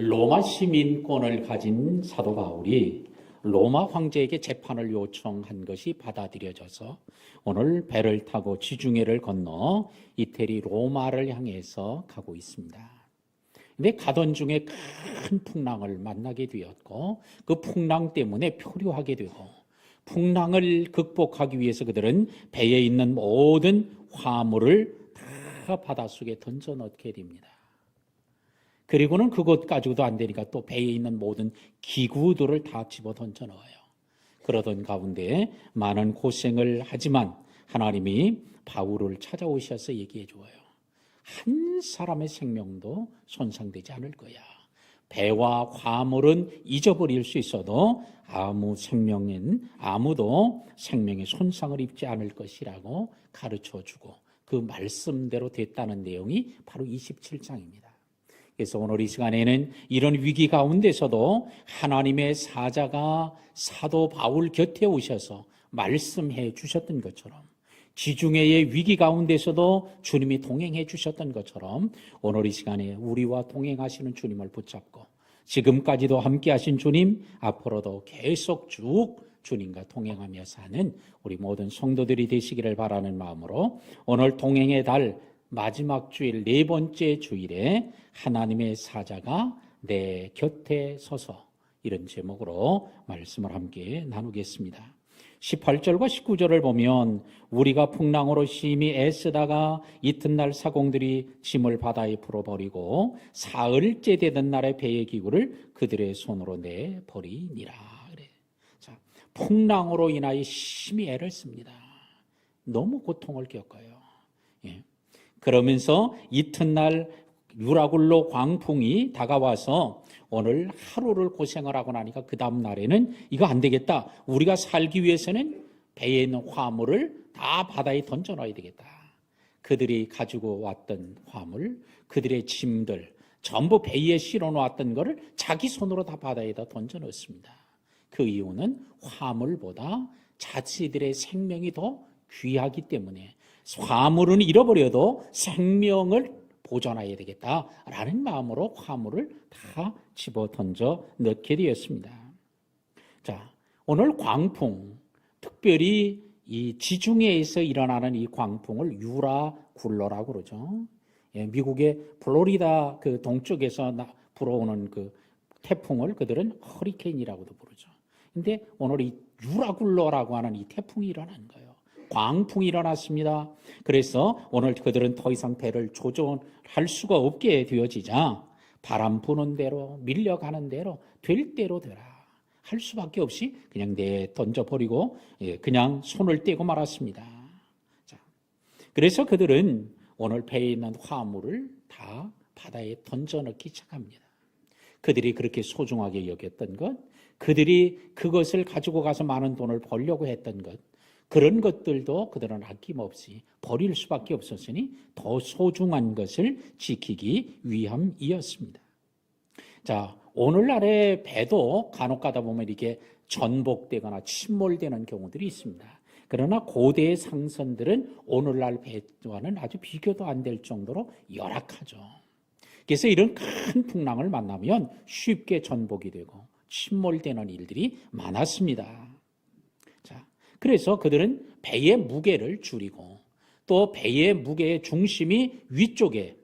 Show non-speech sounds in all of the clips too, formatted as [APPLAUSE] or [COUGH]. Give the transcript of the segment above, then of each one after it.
로마 시민권을 가진 사도 바울이 로마 황제에게 재판을 요청한 것이 받아들여져서 오늘 배를 타고 지중해를 건너 이태리 로마를 향해서 가고 있습니다. 근데 가던 중에 큰 풍랑을 만나게 되었고 그 풍랑 때문에 표류하게 되고 풍랑을 극복하기 위해서 그들은 배에 있는 모든 화물을 다 바닷속에 던져 넣게 됩니다. 그리고는 그것 가지고도 안 되니까 또 배에 있는 모든 기구들을 다 집어 던져 넣어요. 그러던 가운데 많은 고생을 하지만 하나님이 바울을 찾아오셔서 얘기해 줘요. 한 사람의 생명도 손상되지 않을 거야. 배와 화물은 잊어버릴 수 있어도 아무 생명인 아무도 생명에 손상을 입지 않을 것이라고 가르쳐 주고 그 말씀대로 됐다는 내용이 바로 27장입니다. 그래서 오늘 이 시간에는 이런 위기 가운데서도 하나님의 사자가 사도 바울 곁에 오셔서 말씀해 주셨던 것처럼 지중해의 위기 가운데서도 주님이 동행해 주셨던 것처럼 오늘 이 시간에 우리와 동행하시는 주님을 붙잡고 지금까지도 함께 하신 주님 앞으로도 계속 쭉 주님과 동행하며 사는 우리 모든 성도들이 되시기를 바라는 마음으로 오늘 동행의 달 마지막 주일 네 번째 주일에 하나님의 사자가 내 곁에 서서 이런 제목으로 말씀을 함께 나누겠습니다. 18절과 19절을 보면 우리가 풍랑으로 심히 애쓰다가 이튿날 사공들이 짐을 바다에 풀어버리고 사흘째 되던 날에 배의 기구를 그들의 손으로 내버리니라. 그래. 자, 풍랑으로 인하여 심히 애를 씁니다. 너무 고통을 겪어요. 예. 그러면서 이튿날 유라굴로 광풍이 다가와서 오늘 하루를 고생을 하고 나니까 그 다음 날에는 이거 안 되겠다. 우리가 살기 위해서는 배에 있는 화물을 다 바다에 던져 놔야 되겠다. 그들이 가지고 왔던 화물, 그들의 짐들, 전부 배에 실어 놓았던 것을 자기 손으로 다 바다에다 던져 넣습니다. 그 이유는 화물보다 자치들의 생명이 더 귀하기 때문에 화물은 잃어버려도 생명을 보존해야 되겠다라는 마음으로 화물을 다 집어 던져 넣게 되었습니다. 자, 오늘 광풍, 특별히 이 지중해에서 일어나는 이 광풍을 유라 굴러라고 그러죠. 예, 미국의 플로리다 그 동쪽에서 나, 불어오는 그 태풍을 그들은 허리케인이라고도 부르죠. 근데 오늘 이 유라굴러라고 하는 이 태풍이 일어난 거예요. 광풍이 일어났습니다. 그래서 오늘 그들은 더 이상 배를 조종할 수가 없게 되어지자 바람 부는 대로 밀려가는 대로 될 대로 되라 할 수밖에 없이 그냥 내 던져 버리고 예, 그냥 손을 떼고 말았습니다. 자, 그래서 그들은 오늘 배에 있는 화물을 다 바다에 던져 넣기 시작합니다. 그들이 그렇게 소중하게 여겼던 것, 그들이 그것을 가지고 가서 많은 돈을 벌려고 했던 것, 그런 것들도 그들은 아낌없이 버릴 수밖에 없었으니 더 소중한 것을 지키기 위함이었습니다. 자, 오늘날의 배도 간혹 가다 보면 이렇게 전복되거나 침몰되는 경우들이 있습니다. 그러나 고대의 상선들은 오늘날 배와는 아주 비교도 안 될 정도로 열악하죠. 그래서 이런 큰 풍랑을 만나면 쉽게 전복이 되고 침몰되는 일들이 많았습니다. 자, 그래서 그들은 배의 무게를 줄이고 또 배의 무게의 중심이 위쪽에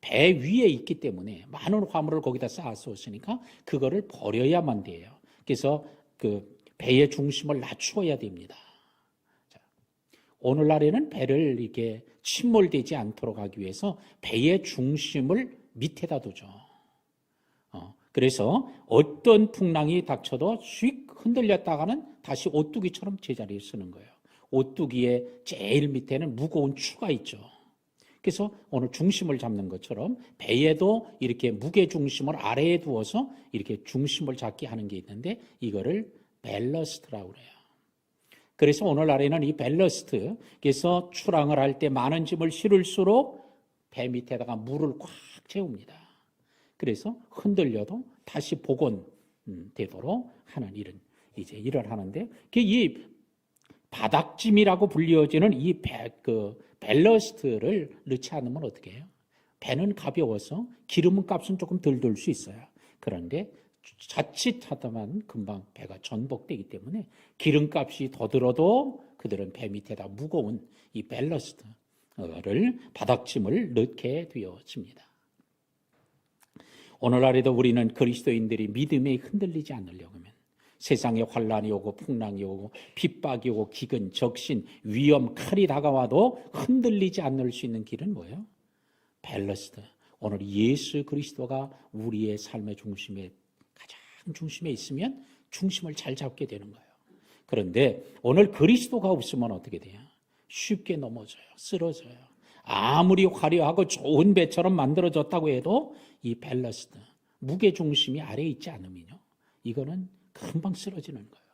배 위에 있기 때문에 많은 화물을 거기다 쌓았었으니까 그거를 버려야만 돼요. 그래서 그 배의 중심을 낮추어야 됩니다. 자, 오늘날에는 배를 이렇게 침몰되지 않도록 하기 위해서 배의 중심을 밑에다 두죠. 어, 그래서 어떤 풍랑이 닥쳐도 휙 흔들렸다가는 다시 오뚜기처럼 제자리에 쓰는 거예요. 오뚜기의 제일 밑에는 무거운 추가 있죠. 그래서 오늘 중심을 잡는 것처럼 배에도 이렇게 무게 중심을 아래에 두어서 이렇게 중심을 잡게 하는 게 있는데 이거를 밸러스트라고 그래요. 그래서 오늘날에는 이 밸러스트, 그래서 출항을 할 때 많은 짐을 실을수록 배 밑에다가 물을 꽉 채웁니다. 그래서 흔들려도 다시 복원되도록 하는 일은 이제 일을 하는데 이 바닥짐이라고 불리어지는 이 배, 그 밸러스트를 넣지 않으면 어떻게 해요? 배는 가벼워서 기름 값은 조금 덜 들 수 있어요. 그런데 자칫하다만 금방 배가 전복되기 때문에 기름값이 더 들어도 그들은 배 밑에다 무거운 이 밸러스트를 바닥짐을 넣게 되어집니다. 오늘날에도 우리는 그리스도인들이 믿음에 흔들리지 않으려고 하면 세상에 환란이 오고 풍랑이 오고 핍박이 오고 기근, 적신, 위험, 칼이 다가와도 흔들리지 않을 수 있는 길은 뭐예요? 밸러스트. 오늘 예수 그리스도가 우리의 삶의 중심에 가장 중심에 있으면 중심을 잘 잡게 되는 거예요. 그런데 오늘 그리스도가 없으면 어떻게 돼요? 쉽게 넘어져요. 쓰러져요. 아무리 화려하고 좋은 배처럼 만들어졌다고 해도 이 밸러스트, 무게 중심이 아래에 있지 않으면요. 이거는 금방 쓰러지는 거예요.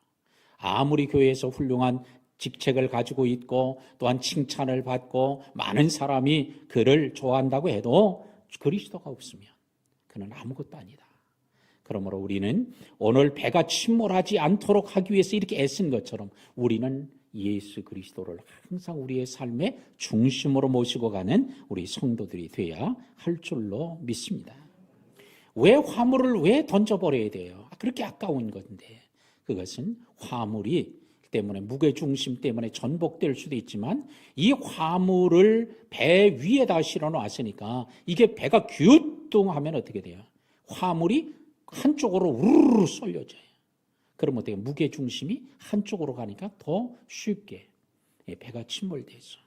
아무리 교회에서 훌륭한 직책을 가지고 있고 또한 칭찬을 받고 많은 사람이 그를 좋아한다고 해도 그리스도가 없으면 그는 아무것도 아니다. 그러므로 우리는 오늘 배가 침몰하지 않도록 하기 위해서 이렇게 애쓴 것처럼 우리는 예수 그리스도를 항상 우리의 삶의 중심으로 모시고 가는 우리 성도들이 돼야 할 줄로 믿습니다. 왜 화물을 왜 던져버려야 돼요? 그렇게 아까운 건데 그것은 화물이 때문에 무게 중심 때문에 전복될 수도 있지만 이 화물을 배 위에다 실어 놨으니까 이게 배가 규뚱하면 어떻게 돼요? 화물이 한쪽으로 우르르 쏠려져요. 그러면 어떻게 무게 중심이 한쪽으로 가니까 더 쉽게 예, 배가 침몰돼서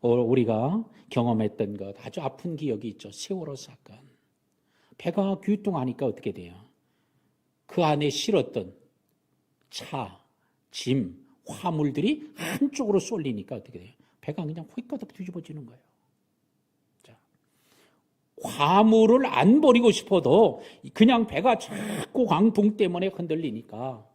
어, 우리가 경험했던 것 아주 아픈 기억이 있죠. 세월호 사건. 배가 규뚱하니까 어떻게 돼요? 그 안에 실었던 차, 짐, 화물들이 한쪽으로 쏠리니까 어떻게 돼요? 배가 그냥 휘까닥 뒤집어지는 거예요. 자, 화물을 안 버리고 싶어도 그냥 배가 자꾸 광풍 때문에 흔들리니까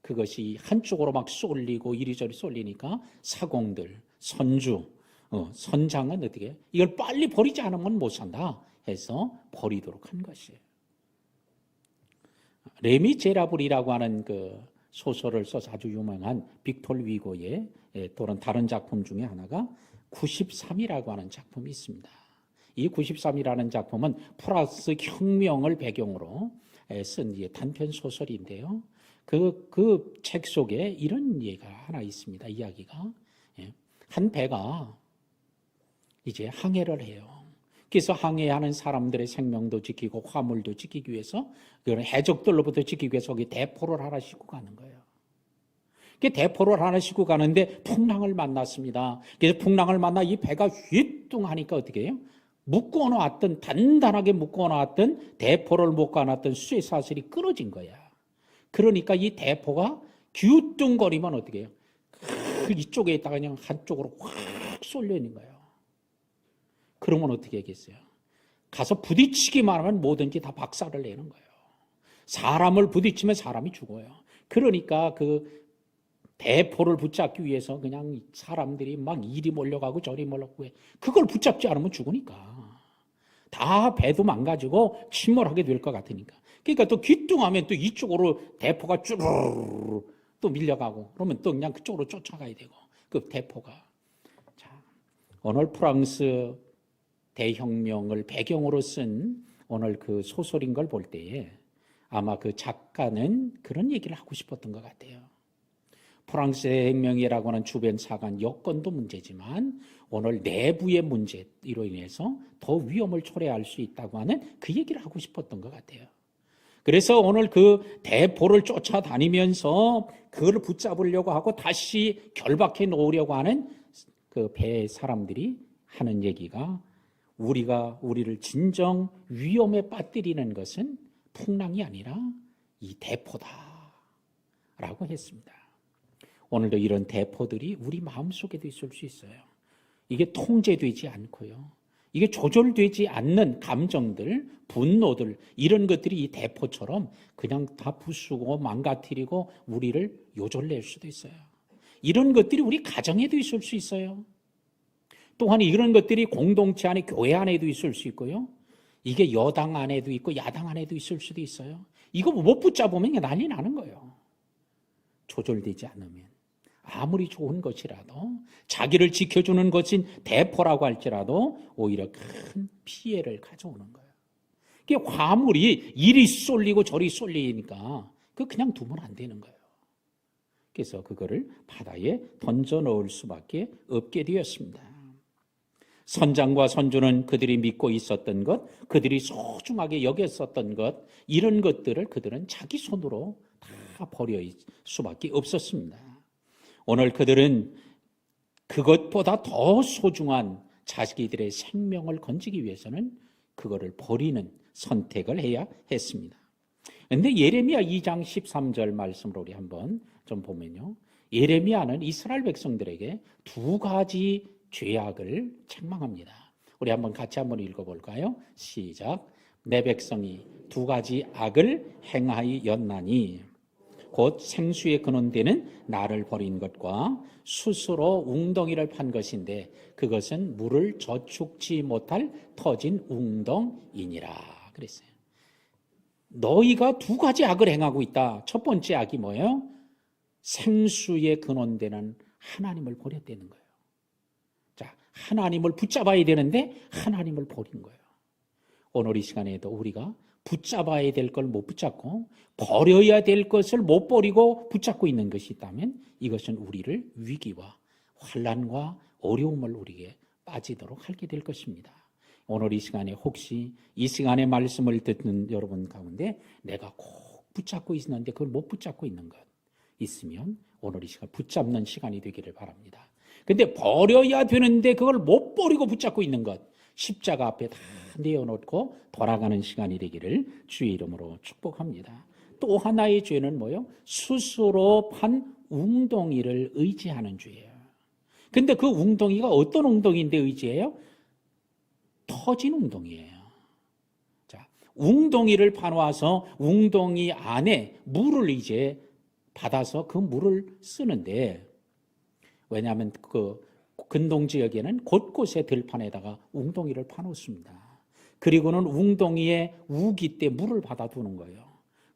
그것이 한쪽으로 막 쏠리고 이리저리 쏠리니까 사공들, 선주, 어, 선장은 어떻게 해요? 이걸 빨리 버리지 않으면 못 산다 해서 버리도록 한 것이에요. 레미 제라블이라고 하는 그 소설을 써서 아주 유명한 빅톨 위고의 예, 또는 다른 작품 중에 하나가 93이라고 하는 작품이 있습니다. 이 93이라는 작품은 프랑스 혁명을 배경으로 예, 쓴 단편 소설인데요. 그, 그 책 속에 이런 얘기가 하나 있습니다. 이야기가. 예. 한 배가 이제 항해를 해요. 그래서 항해하는 사람들의 생명도 지키고 화물도 지키기 위해서 그런 해적들로부터 지키기 위해서 거기 대포를 하나 싣고 가는 거예요. 그 대포를 하나 싣고 가는데 풍랑을 만났습니다. 그래서 풍랑을 만나 이 배가 휘뚱 하니까 어떻게 해요? 묶어 놨던 단단하게 묶어 놨던 대포를 묶어 놨던 쇠 사슬이 끊어진 거야. 그러니까 이 대포가 귀뚱거리면 어떻게 해요? 그 이쪽에 있다가 그냥 한쪽으로 확 쏠려 있는 거예요. 그러면 어떻게 하겠어요? 가서 부딪히기만 하면 뭐든지 다 박살을 내는 거예요. 사람을 부딪히면 사람이 죽어요. 그러니까 그 대포를 붙잡기 위해서 그냥 사람들이 막 이리 몰려가고 저리 몰려가고 해. 그걸 붙잡지 않으면 죽으니까. 다 배도 망가지고 침몰하게 될 것 같으니까. 그러니까 또 귀뚱하면 또 이쪽으로 대포가 쭈르르 또 밀려가고 그러면 또 그냥 그쪽으로 쫓아가야 되고 그 대포가. 자, 오늘 프랑스 대혁명을 배경으로 쓴 오늘 그 소설인 걸 볼 때에 아마 그 작가는 그런 얘기를 하고 싶었던 것 같아요. 프랑스 대혁명이라고 하는 주변 사관 여건도 문제지만 오늘 내부의 문제로 인해서 더 위험을 초래할 수 있다고 하는 그 얘기를 하고 싶었던 것 같아요. 그래서 오늘 그 대포를 쫓아다니면서 그걸 붙잡으려고 하고 다시 결박해 놓으려고 하는 그 배 사람들이 하는 얘기가 우리가 우리를 진정 위험에 빠뜨리는 것은 풍랑이 아니라 이 대포다. 라고 했습니다. 오늘도 이런 대포들이 우리 마음속에도 있을 수 있어요. 이게 통제되지 않고요. 이게 조절되지 않는 감정들, 분노들, 이런 것들이 이 대포처럼 그냥 다 부수고 망가뜨리고 우리를 요절낼 수도 있어요. 이런 것들이 우리 가정에도 있을 수 있어요. 또한 이런 것들이 공동체 안에 교회 안에도 있을 수 있고요. 이게 여당 안에도 있고 야당 안에도 있을 수도 있어요. 이거 못 붙잡으면 난리 나는 거예요. 조절되지 않으면. 아무리 좋은 것이라도 자기를 지켜주는 것인 대포라고 할지라도 오히려 큰 피해를 가져오는 거예요. 그게 화물이 이리 쏠리고 저리 쏠리니까 그 그냥 두면 안 되는 거예요. 그래서 그거를 바다에 던져 넣을 수밖에 없게 되었습니다. 선장과 선주는 그들이 믿고 있었던 것, 그들이 소중하게 여겼었던 것, 이런 것들을 그들은 자기 손으로 다 버릴 수밖에 없었습니다. 오늘 그들은 그것보다 더 소중한 자기들의 생명을 건지기 위해서는 그거를 버리는 선택을 해야 했습니다. 근데 예레미야 2장 13절 말씀으로 우리 한번 좀 보면요. 예레미야는 이스라엘 백성들에게 두 가지 죄악을 책망합니다. 우리 한번 같이 한번 읽어 볼까요? 시작. 내 백성이 두 가지 악을 행하였나니 곧 생수의 근원되는 나를 버린 것과 스스로 웅덩이를 판 것인데 그것은 물을 저축지 못할 터진 웅덩이니라 그랬어요. 너희가 두 가지 악을 행하고 있다. 첫 번째 악이 뭐예요? 생수의 근원되는 하나님을 버렸다는 거예요. 자, 하나님을 붙잡아야 되는데 하나님을 버린 거예요. 오늘 이 시간에도 우리가 붙잡아야 될 걸 못 붙잡고 버려야 될 것을 못 버리고 붙잡고 있는 것이 있다면 이것은 우리를 위기와 환란과 어려움을 우리에게 빠지도록 하게 될 것입니다. 오늘 이 시간에 혹시 이 시간의 말씀을 듣는 여러분 가운데 내가 꼭 붙잡고 있는데 그걸 못 붙잡고 있는 것 있으면 오늘 이 시간 붙잡는 시간이 되기를 바랍니다. 근데 버려야 되는데 그걸 못 버리고 붙잡고 있는 것 십자가 앞에 다 내어놓고 돌아가는 시간이 되기를 주의 이름으로 축복합니다. 또 하나의 죄는 뭐요? 스스로 판 웅덩이를 의지하는 죄예요. 근데 그 웅덩이가 어떤 웅덩이인데 의지해요? 터진 웅덩이에요. 자, 웅덩이를 파놓아서 웅덩이 안에 물을 이제 받아서 그 물을 쓰는데 왜냐하면 그 근동 지역에는 곳곳에 들판에다가 웅덩이를 파놓습니다. 그리고는 웅덩이에 우기 때 물을 받아두는 거예요.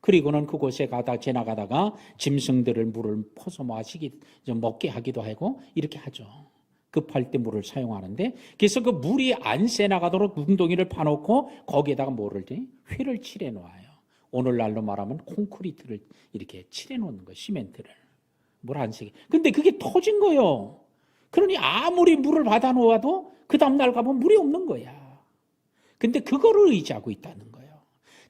그리고는 그곳에 가다 지나가다가 짐승들을 물을 퍼서 마시기 좀 먹게 하기도 하고 이렇게 하죠. 급할 때 물을 사용하는데 그래서 그 물이 안 새나가도록 웅덩이를 파놓고 거기에다가 뭐를 휘를 칠해 놓아요. 오늘날로 말하면 콘크리트를 이렇게 칠해 놓는 거 시멘트를 물 안 새게. 근데 그게 터진 거예요. 그러니 아무리 물을 받아 놓아도 그 다음날 가면 물이 없는 거야. 근데 그거를 의지하고 있다는 거예요.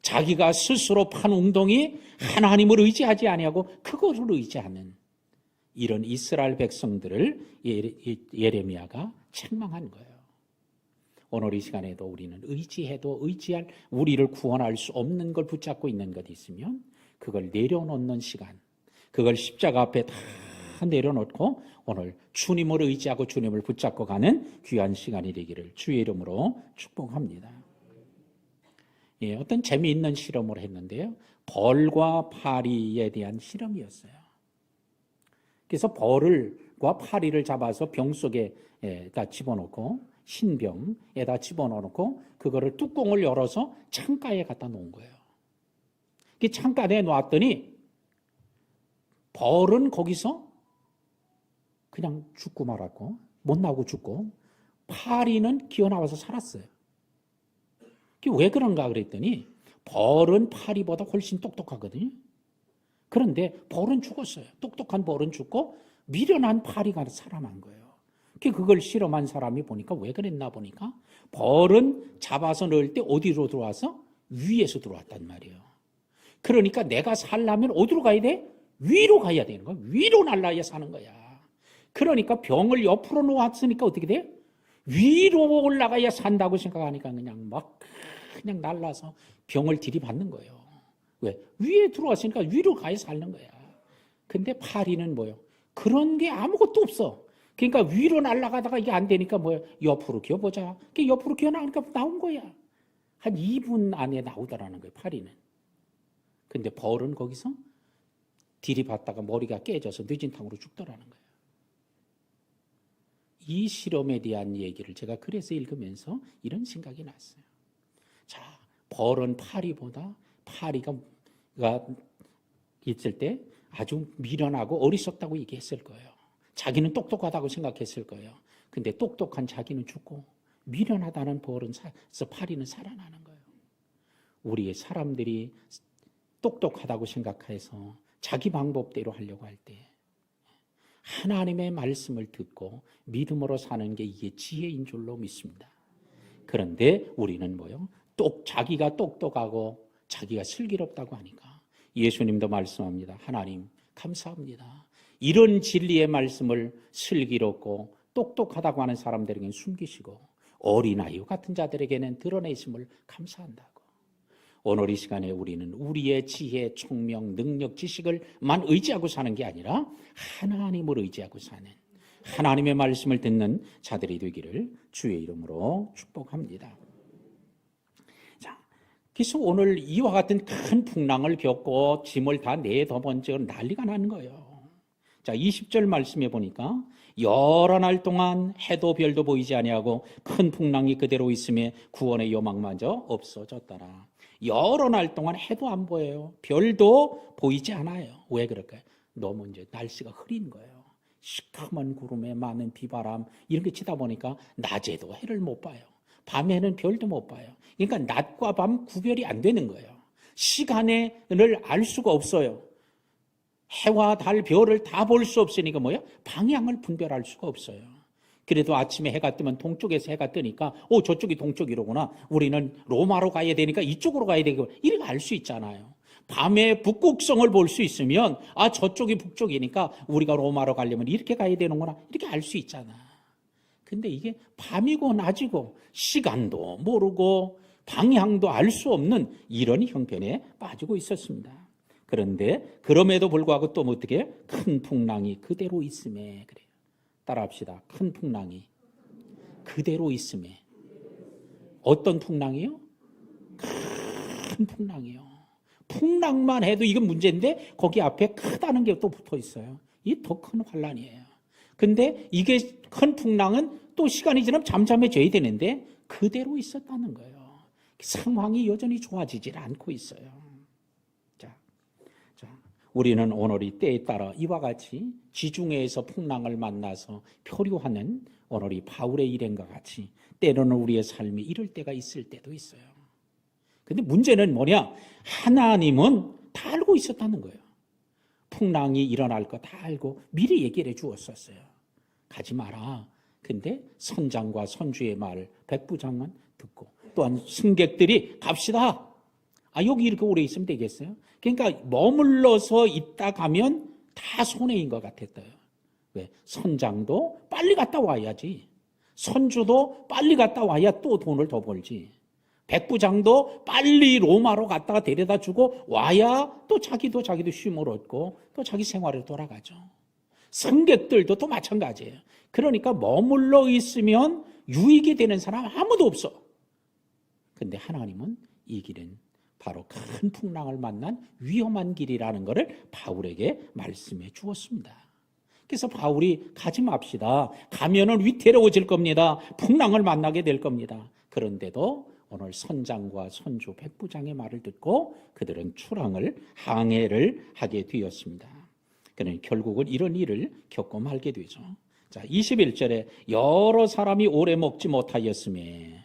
자기가 스스로 판 웅덩이 하나님을 의지하지 아니하고 그거를 의지하는 이런 이스라엘 백성들을 예레미야가 책망한 거예요. 오늘 이 시간에도 우리는 의지해도 의지할 우리를 구원할 수 없는 걸 붙잡고 있는 것 있으면 그걸 내려놓는 시간, 그걸 십자가 앞에 다 내려놓고 오늘 주님을 의지하고 주님을 붙잡고 가는 귀한 시간이 되기를 주의 이름으로 축복합니다. 예, 어떤 재미있는 실험을 했는데요. 벌과 파리에 대한 실험이었어요. 그래서 벌을과 파리를 잡아서 병 속에다 집어넣고 신병에다 집어넣고 그거를 뚜껑을 열어서 창가에 갖다 놓은 거예요. 그 창가에 놨더니 벌은 거기서 그냥 죽고 말았고 못 나오고 죽고 파리는 기어 나와서 살았어요. 왜 그런가 그랬더니 벌은 파리보다 훨씬 똑똑하거든요. 그런데 벌은 죽었어요. 똑똑한 벌은 죽고 미련한 파리가 살아난 거예요. 그걸 실험한 사람이 보니까 왜 그랬나 보니까 벌은 잡아서 넣을 때 어디로 들어와서 위에서 들어왔단 말이에요. 그러니까 내가 살려면 어디로 가야 돼? 위로 가야 되는 거야. 위로 날라야 사는 거야. 그러니까 병을 옆으로 놓았으니까 어떻게 돼? 위로 올라가야 산다고 생각하니까 그냥 막 그냥 날라서 병을 들이받는 거예요. 왜? 위에 들어왔으니까 위로 가야 사는 거야. 근데 파리는 뭐요? 그런 게 아무것도 없어. 그러니까 위로 날아가다가 이게 안 되니까 뭐야? 옆으로 기어보자. 그 옆으로 기어나가니까 나온 거야. 한 2분 안에 나오더라는 거예요, 파리는. 근데 벌은 거기서 들이받다가 머리가 깨져서 늦은 탕으로 죽더라는 거예요. 이 실험에 대한 얘기를 제가 그래서 읽으면서 이런 생각이 났어요. 자, 벌은 파리보다 파리가 있을 때 아주 미련하고 어리석다고 얘기했을 거예요. 자기는 똑똑하다고 생각했을 거예요. 근데 똑똑한 자기는 죽고 미련하다는 벌은 사, 파리는 살아나는 거예요. 우리의 사람들이 똑똑하다고 생각해서 자기 방법대로 하려고 할 때 하나님의 말씀을 듣고 믿음으로 사는 게 이게 지혜인 줄로 믿습니다. 그런데 우리는 뭐요? 똑 자기가 똑똑하고 자기가 슬기롭다고 하니까 예수님도 말씀합니다. 하나님 감사합니다. 이런 진리의 말씀을 슬기롭고 똑똑하다고 하는 사람들에게는 숨기시고 어린아이 같은 자들에게는 드러내심을 감사한다고. 오늘 이 시간에 우리는 우리의 지혜, 총명, 능력, 지식을만 의지하고 사는 게 아니라 하나님을 의지하고 사는 하나님의 말씀을 듣는 자들이 되기를 주의 이름으로 축복합니다. 자, 그래서 오늘 이와 같은 큰 풍랑을 겪고 짐을 다 내더번 적 난리가 나는 거예요. 자, 20절 말씀해 보니까 여러 날 동안 해도 별도 보이지 아니하고 큰 풍랑이 그대로 있음에 구원의 요망마저 없어졌더라. 여러 날 동안 해도 안 보여요. 별도 보이지 않아요. 왜 그럴까요? 너무 이제 날씨가 흐린 거예요. 시커먼 구름에 많은 비바람 이런 게 치다 보니까 낮에도 해를 못 봐요. 밤에는 별도 못 봐요. 그러니까 낮과 밤 구별이 안 되는 거예요. 시간을 알 수가 없어요. 해와 달, 별을 다 볼 수 없으니까 뭐야? 방향을 분별할 수가 없어요. 그래도 아침에 해가 뜨면 동쪽에서 해가 뜨니까, 오, 저쪽이 동쪽이로구나. 우리는 로마로 가야 되니까 이쪽으로 가야 되고, 이렇게 알 수 있잖아요. 밤에 북극성을 볼 수 있으면, 아, 저쪽이 북쪽이니까 우리가 로마로 가려면 이렇게 가야 되는구나. 이렇게 알 수 있잖아. 근데 이게 밤이고 낮이고, 시간도 모르고, 방향도 알 수 없는 이런 형편에 빠지고 있었습니다. 그런데 그럼에도 불구하고 또 어떻게 큰 풍랑이 그대로 있음에 그래요. 따라합시다. 큰 풍랑이 그대로 있음에 어떤 풍랑이요? 큰 풍랑이요. 풍랑만 해도 이건 문제인데 거기 앞에 크다는 게 또 붙어 있어요. 이 더 큰 환란이에요. 근데 이게 큰 풍랑은 또 시간이 지나면 잠잠해져야 되는데 그대로 있었다는 거예요. 상황이 여전히 좋아지질 않고 있어요. 우리는 오늘 이 때에 따라 이와 같이 지중해에서 풍랑을 만나서 표류하는 오늘 이 바울의 일행과 같이 때로는 우리의 삶이 이럴 때가 있을 때도 있어요. 근데 문제는 뭐냐? 하나님은 다 알고 있었다는 거예요. 풍랑이 일어날 거 다 알고 미리 얘기를 해 주었었어요. 가지 마라. 근데 선장과 선주의 말을 백부장은 듣고 또한 승객들이 갑시다. 아, 여기 이렇게 오래 있으면 되겠어요? 그러니까 머물러서 있다 가면 다 손해인 것 같았어요. 왜? 선장도 빨리 갔다 와야지. 선주도 빨리 갔다 와야 또 돈을 더 벌지. 백부장도 빨리 로마로 갔다가 데려다 주고 와야 또 자기도 자기도 쉼을 얻고 또 자기 생활에 돌아가죠. 승객들도 또 마찬가지예요. 그러니까 머물러 있으면 유익이 되는 사람 아무도 없어. 근데 하나님은 이 길은 바로 큰 풍랑을 만난 위험한 길이라는 것을 바울에게 말씀해 주었습니다. 그래서 바울이 가지 맙시다. 가면은 위태로워질 겁니다. 풍랑을 만나게 될 겁니다. 그런데도 오늘 선장과 선주 백부장의 말을 듣고 그들은 출항을 항해를 하게 되었습니다. 그는 결국은 이런 일을 겪고 말게 되죠. 자, 21절에 여러 사람이 오래 먹지 못하였음에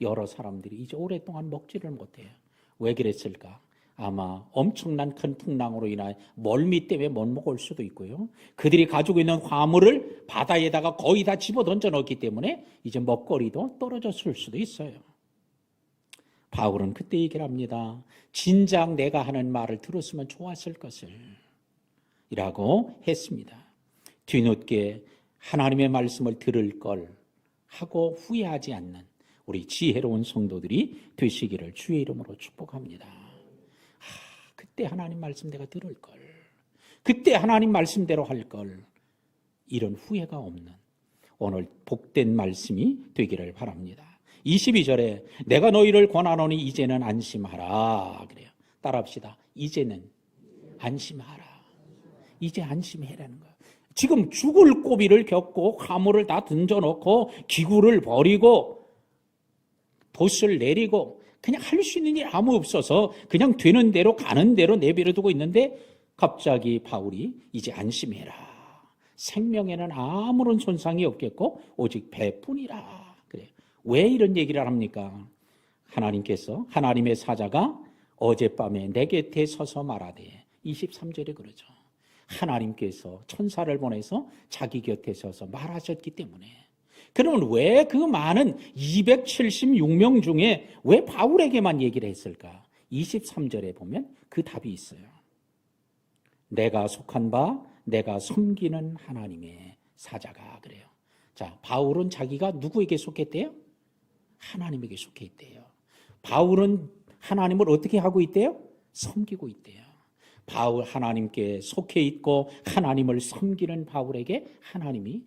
여러 사람들이 이제 오랫동안 먹지를 못해요. 왜 그랬을까? 아마 엄청난 큰 풍랑으로 인하여 멀미 때문에 못 먹을 수도 있고요. 그들이 가지고 있는 화물을 바다에다가 거의 다 집어 던져 넣었기 때문에 이제 먹거리도 떨어졌을 수도 있어요. 바울은 그때 얘기를 합니다. 진작 내가 하는 말을 들었으면 좋았을 것을. 이라고 했습니다. 뒤늦게 하나님의 말씀을 들을 걸 하고 후회하지 않는 우리 지혜로운 성도들이 되시기를 주의 이름으로 축복합니다. 아, 그때 하나님 말씀 내가 들을 걸. 그때 하나님 말씀대로 할 걸. 이런 후회가 없는 오늘 복된 말씀이 되기를 바랍니다. 22절에 내가 너희를 권하노니 이제는 안심하라. 그래요. 따라합시다. 이제는 안심하라. 이제 안심해라는 거예요. 지금 죽을 고비를 겪고 화물을 다 던져놓고 기구를 버리고 보스를 내리고 그냥 할 수 있는 일 아무 없어서 그냥 되는 대로 가는 대로 내버려 두고 있는데 갑자기 바울이 이제 안심해라. 생명에는 아무런 손상이 없겠고 오직 배뿐이라. 그래요. 왜 이런 얘기를 합니까? 하나님께서 하나님의 사자가 어젯밤에 내 곁에 서서 말하되 23절에 그러죠. 하나님께서 천사를 보내서 자기 곁에 서서 말하셨기 때문에 그러면 왜 그 많은 276명 중에 왜 바울에게만 얘기를 했을까? 23절에 보면 그 답이 있어요. 내가 속한 바 내가 섬기는 하나님의 사자가 그래요. 자, 바울은 자기가 누구에게 속했대요? 하나님에게 속해 있대요. 바울은 하나님을 어떻게 하고 있대요? 섬기고 있대요. 바울 하나님께 속해 있고 하나님을 섬기는 바울에게 하나님이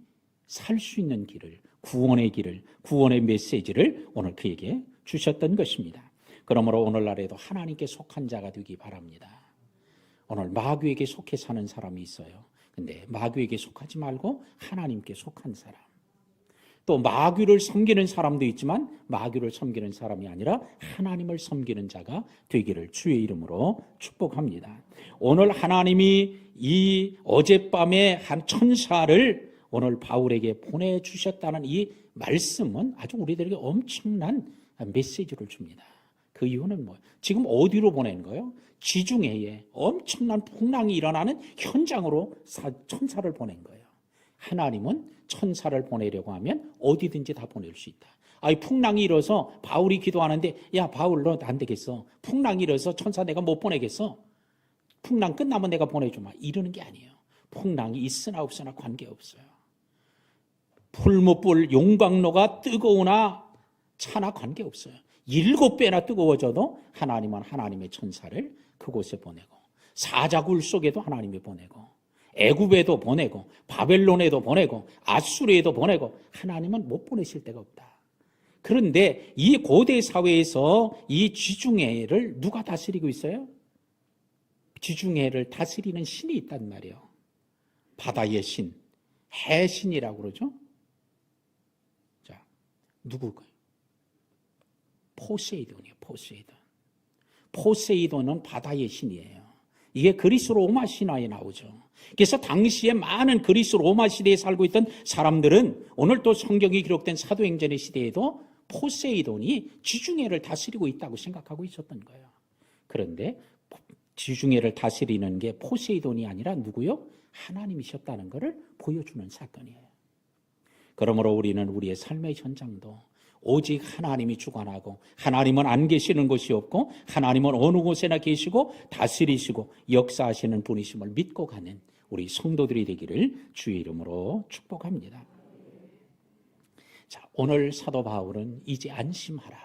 살 수 있는 길을 구원의 길을 구원의 메시지를 오늘 그에게 주셨던 것입니다. 그러므로 오늘날에도 하나님께 속한 자가 되기 바랍니다. 오늘 마귀에게 속해 사는 사람이 있어요. 근데 마귀에게 속하지 말고 하나님께 속한 사람. 또 마귀를 섬기는 사람도 있지만 마귀를 섬기는 사람이 아니라 하나님을 섬기는 자가 되기를 주의 이름으로 축복합니다. 오늘 하나님이 이 어젯밤에 한 천사를 오늘 바울에게 보내주셨다는 이 말씀은 아주 우리들에게 엄청난 메시지를 줍니다. 그 이유는 뭐? 지금 어디로 보낸 거예요? 지중해에 엄청난 풍랑이 일어나는 현장으로 천사를 보낸 거예요. 하나님은 천사를 보내려고 하면 어디든지 다 보낼 수 있다. 아이 풍랑이 일어서 바울이 기도하는데 야 바울 너 안 되겠어. 풍랑이 일어서 천사 내가 못 보내겠어. 풍랑 끝나면 내가 보내주마. 이러는 게 아니에요. 풍랑이 있으나 없으나 관계없어요. 풀무불 용광로가 뜨거우나 차나 관계없어요. 일곱 배나 뜨거워져도 하나님은 하나님의 천사를 그곳에 보내고 사자굴 속에도 하나님이 보내고 애굽에도 보내고 바벨론에도 보내고 아수르에도 보내고 하나님은 못 보내실 데가 없다. 그런데 이 고대 사회에서 이 지중해를 누가 다스리고 있어요? 지중해를 다스리는 신이 있단 말이에요. 바다의 신, 해신이라고 그러죠. 자, 누굴까요? 포세이돈이에요. 포세이돈. 포세이돈은 바다의 신이에요. 이게 그리스 로마 신화에 나오죠. 그래서 당시에 많은 그리스 로마 시대에 살고 있던 사람들은 오늘 또 성경이 기록된 사도행전의 시대에도 포세이돈이 지중해를 다스리고 있다고 생각하고 있었던 거예요. 그런데 지중해를 다스리는 게 포세이돈이 아니라 누구요? 하나님이셨다는 것을 보여주는 사건이에요. 그러므로 우리는 우리의 삶의 현장도 오직 하나님이 주관하고 하나님은 안 계시는 곳이 없고 하나님은 어느 곳에나 계시고 다스리시고 역사하시는 분이심을 믿고 가는 우리 성도들이 되기를 주의 이름으로 축복합니다. 자, 오늘 사도 바울은 이제 안심하라.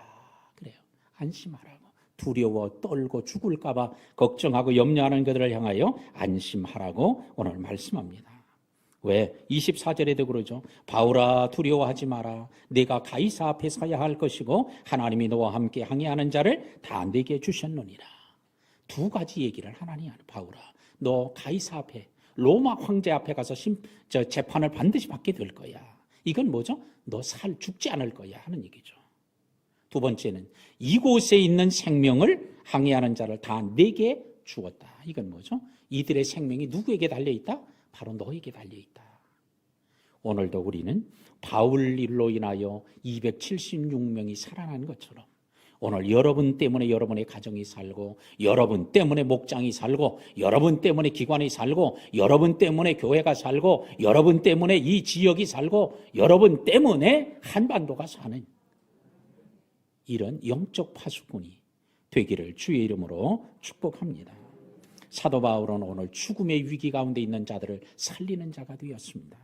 그래요. 안심하라고. 두려워 떨고 죽을까봐 걱정하고 염려하는 그들을 향하여 안심하라고 오늘 말씀합니다. 왜? 24절에도 그러죠. 바울아 두려워하지 마라. 내가 가이사 앞에 서야 할 것이고 하나님이 너와 함께 항해하는 자를 다 내게 주셨느니라. 두 가지 얘기를 하나님 하는 바울아. 너 가이사 앞에 로마 황제 앞에 가서 심, 저 재판을 반드시 받게 될 거야. 이건 뭐죠? 너 살 죽지 않을 거야 하는 얘기죠. 두 번째는 이곳에 있는 생명을 항해하는 자를 다 내게 주었다. 이건 뭐죠? 이들의 생명이 누구에게 달려 있다? 바로 너에게 달려 있다. 오늘도 우리는 바울 일로 인하여 276명이 살아난 것처럼 오늘 여러분 때문에 여러분의 가정이 살고 여러분 때문에 목장이 살고 여러분 때문에 기관이 살고 여러분 때문에 교회가 살고 여러분 때문에 이 지역이 살고 여러분 때문에 한반도가 사는 이런 영적 파수꾼이 되기를 주의 이름으로 축복합니다. 사도 바울은 오늘 죽음의 위기 가운데 있는 자들을 살리는 자가 되었습니다.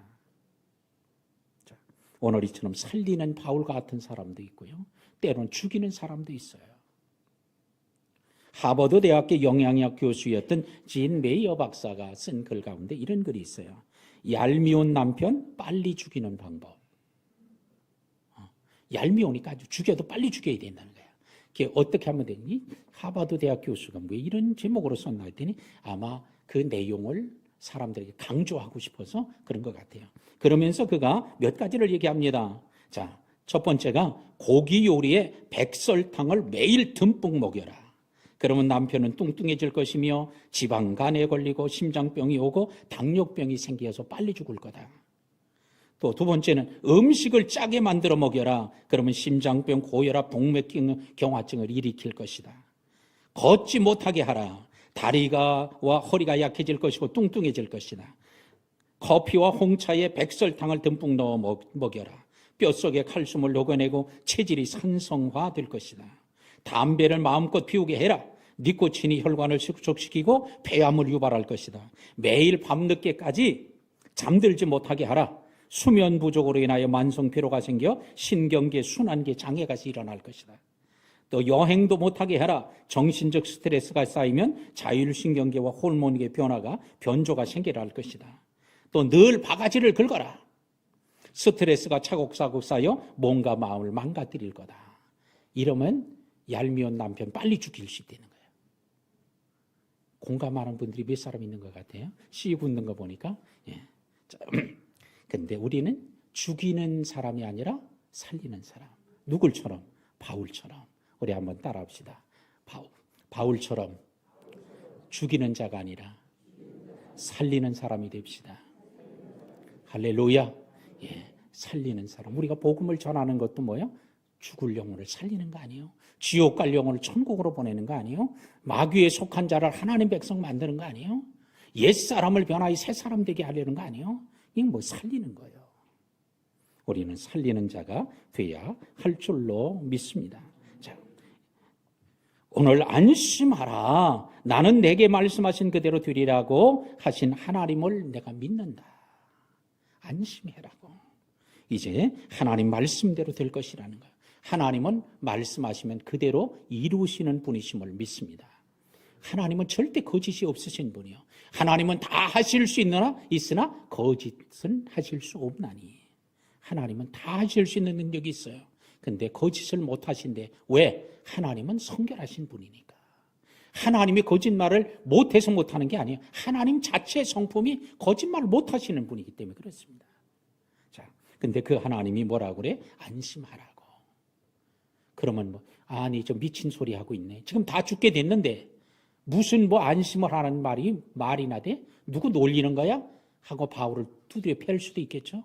자, 오늘 이처럼 살리는 바울과 같은 사람도 있고요. 때로는 죽이는 사람도 있어요. 하버드 대학교 영양학 교수였던 진 메이어 박사가 쓴 글 가운데 이런 글이 있어요. 얄미운 남편 빨리 죽이는 방법. 어, 얄미우니까 죽여도 빨리 죽여야 된다는 그게 어떻게 하면 되니? 하버드 대학 교수가 왜 이런 제목으로 썼나 했더니 아마 그 내용을 사람들에게 강조하고 싶어서 그런 것 같아요. 그러면서 그가 몇 가지를 얘기합니다. 자, 첫 번째가 고기 요리에 백설탕을 매일 듬뿍 먹여라. 그러면 남편은 뚱뚱해질 것이며 지방간에 걸리고 심장병이 오고 당뇨병이 생겨서 빨리 죽을 거다. 또 두 번째는 음식을 짜게 만들어 먹여라. 그러면 심장병, 고혈압, 동맥경 경화증을 일으킬 것이다. 걷지 못하게 하라. 다리가 와 허리가 약해질 것이고 뚱뚱해질 것이다. 커피와 홍차에 백설탕을 듬뿍 넣어 먹, 먹여라. 뼛속에 칼슘을 녹여내고 체질이 산성화될 것이다. 담배를 마음껏 피우게 해라. 니코틴이 혈관을 축적시키고 폐암을 유발할 것이다. 매일 밤늦게까지 잠들지 못하게 하라. 수면 부족으로 인하여 만성 피로가 생겨 신경계, 순환계 장애가 일어날 것이다. 또 여행도 못하게 해라. 정신적 스트레스가 쌓이면 자율신경계와 호르몬계 변화가 변조가 할 것이다. 또 늘 바가지를 긁어라. 스트레스가 차곡차곡 쌓여 몸과 마음을 망가뜨릴 거다. 이러면 얄미운 남편 빨리 죽일 수 있다는 거예요. 공감하는 분들이 몇 사람 있는 것 같아요? 씨 굳는 거 보니까. 예. [CLEARS THROAT] 자, 근데 우리는 죽이는 사람이 아니라 살리는 사람. 누굴처럼? 바울처럼. 우리 한번 따라 합시다. 바울, 바울처럼 죽이는 자가 아니라 살리는 사람이 됩시다. 할렐루야. 예, 살리는 사람. 우리가 복음을 전하는 것도 뭐예요? 죽을 영혼을 살리는 거 아니에요? 지옥 갈 영혼을 천국으로 보내는 거 아니에요? 마귀에 속한 자를 하나님 백성 만드는 거 아니에요? 옛 사람을 변하여 새 사람 되게 하려는 거 아니에요? 이건 뭐 살리는 거예요. 우리는 살리는 자가 돼야 할 줄로 믿습니다. 자, 오늘 안심하라. 나는 내게 말씀하신 그대로 되리라고 하신 하나님을 내가 믿는다. 안심해라고. 이제 하나님 말씀대로 될 것이라는 거예요. 하나님은 말씀하시면 그대로 이루시는 분이심을 믿습니다. 하나님은 절대 거짓이 없으신 분이요. 하나님은 다 하실 수 있으나 있으나 거짓은 하실 수 없나니. 하나님은 다 하실 수 있는 능력이 있어요. 근데 거짓을 못 하신데 왜? 하나님은 성결하신 분이니까. 하나님이 거짓말을 못해서 못하는 게 아니에요. 하나님 자체의 성품이 거짓말을 못하시는 분이기 때문에 그렇습니다. 자, 근데 그 하나님이 뭐라고 그래? 안심하라고. 그러면 뭐, 아니, 좀 미친 소리 하고 있네. 지금 다 죽게 됐는데, 무슨 뭐 안심을 하는 말이 말이나 돼? 누구 놀리는 거야? 하고 바울을 두드려 팰 수도 있겠죠?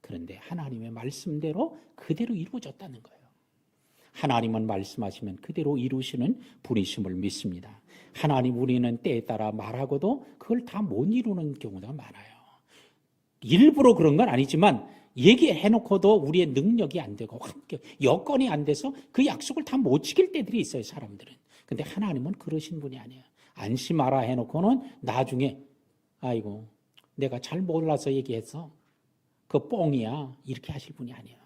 그런데 하나님의 말씀대로 그대로 이루어졌다는 거예요. 하나님은 말씀하시면 그대로 이루시는 분이심을 믿습니다. 하나님 우리는 때에 따라 말하고도 그걸 다 못 이루는 경우가 많아요. 일부러 그런 건 아니지만 얘기해 놓고도 우리의 능력이 안 되고 함께 여건이 안 돼서 그 약속을 다 못 지킬 때들이 있어요, 사람들은. 근데 하나님은 그러신 분이 아니에요. 안심하라 해 놓고는 나중에 아이고 내가 잘 몰라서 얘기해서 그 뻥이야 이렇게 하실 분이 아니에요.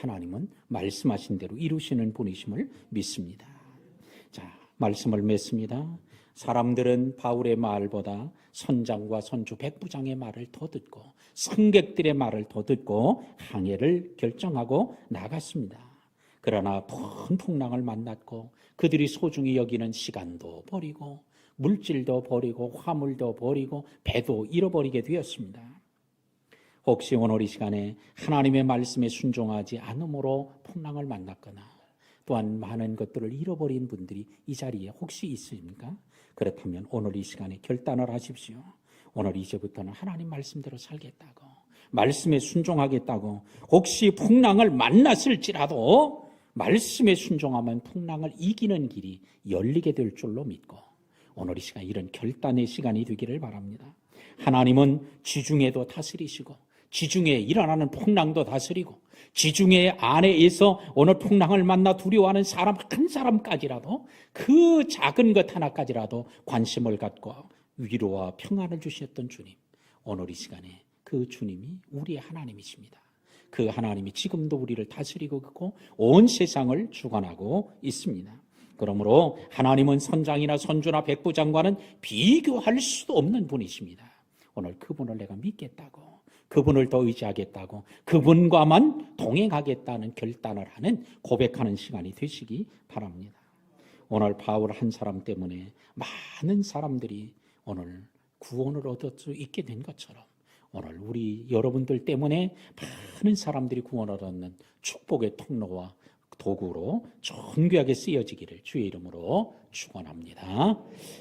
하나님은 말씀하신 대로 이루시는 분이심을 믿습니다. 자, 말씀을 맺습니다. 사람들은 바울의 말보다 선장과 선주 백부장의 말을 더 듣고 승객들의 말을 더 듣고 항해를 결정하고 나갔습니다. 그러나 큰 풍랑을 만났고 그들이 소중히 여기는 시간도 버리고 물질도 버리고 화물도 버리고 배도 잃어버리게 되었습니다. 혹시 오늘 이 시간에 하나님의 말씀에 순종하지 않음으로 풍랑을 만났거나 또한 많은 것들을 잃어버린 분들이 이 자리에 혹시 있습니까? 그렇다면 오늘 이 시간에 결단을 하십시오. 오늘 이제부터는 하나님 말씀대로 살겠다고, 말씀에 순종하겠다고, 혹시 풍랑을 만났을지라도 말씀에 순종하면 풍랑을 이기는 길이 열리게 될 줄로 믿고 오늘 이 시간 이런 결단의 시간이 되기를 바랍니다. 하나님은 지중해도 다스리시고 지중해에 일어나는 풍랑도 다스리고 지중해 안에서 오늘 풍랑을 만나 두려워하는 사람 한 사람까지라도 그 작은 것 하나까지라도 관심을 갖고 위로와 평안을 주셨던 주님 오늘 이 시간에 그 주님이 우리의 하나님이십니다. 그 하나님이 지금도 우리를 다스리고 있고 온 세상을 주관하고 있습니다. 그러므로 하나님은 선장이나 선주나 백부장과는 비교할 수도 없는 분이십니다. 오늘 그분을 내가 믿겠다고 그분을 더 의지하겠다고 그분과만 동행하겠다는 결단을 하는 고백하는 시간이 되시기 바랍니다. 오늘 바울 한 사람 때문에 많은 사람들이 오늘 구원을 얻을 수 있게 된 것처럼 오늘 우리 여러분들 때문에 많은 사람들이 구원을 얻는 축복의 통로와 도구로 존귀하게 쓰여지기를 주의 이름으로 축원합니다.